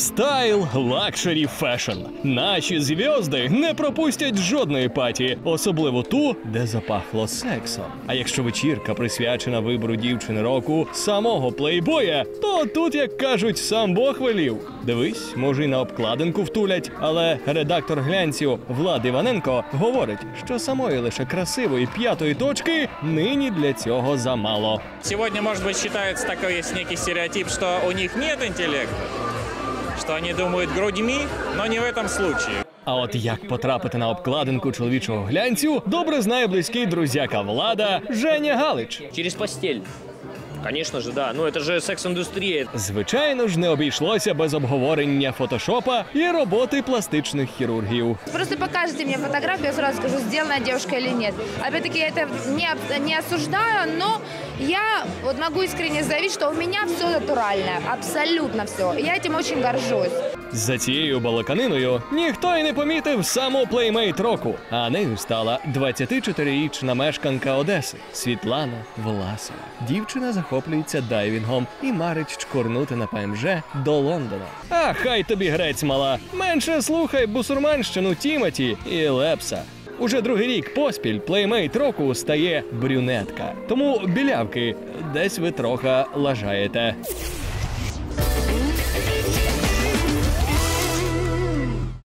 Стайл, лакшері, фешн. Наші зв'язди не пропустять жодної паті, особливо ту, де запахло сексом. А якщо вечірка присвячена вибору дівчини року самого плейбоя, то тут, як кажуть, сам Бог велів. Дивись, може, й на обкладинку втулять, але редактор глянців Влад Іваненко говорить, що самої лише красивої п'ятої точки нині для цього замало. Сегодня, может быть, считается такой есть некий стереотип, что у них нет интеллекта, что вони думають грудьми, но не в этом случае. А от як потрапити на обкладинку чоловічого глянцю, добре знає близький друзяка влада Женя Галич. Через постель. Конечно же, да. Ну это же секс-индустрия. Звичайно ж, не обійшлося без обговорення фотошопа і роботи пластичних хірургів. Просто покажите мне фотографию, я сразу скажу, сделана девушка или нет. Опять-таки, я это не, об- не осуждаю, но я вот могу искренне заявить, что у меня все натуральное, абсолютно все. Я этим очень горжусь. За цією балаканиною ніхто й не помітив саму плеймейт року, а нею стала 24-річна мешканка Одеси Світлана Власова. Дівчина захоплюється дайвінгом і марить чкурнути на ПМЖ до Лондона. А хай тобі грець мала. Менше слухай бусурманщину Тімоті і Лепса. Уже другий рік поспіль плеймейт року стає брюнетка. Тому білявки, десь ви трохи лажаєте.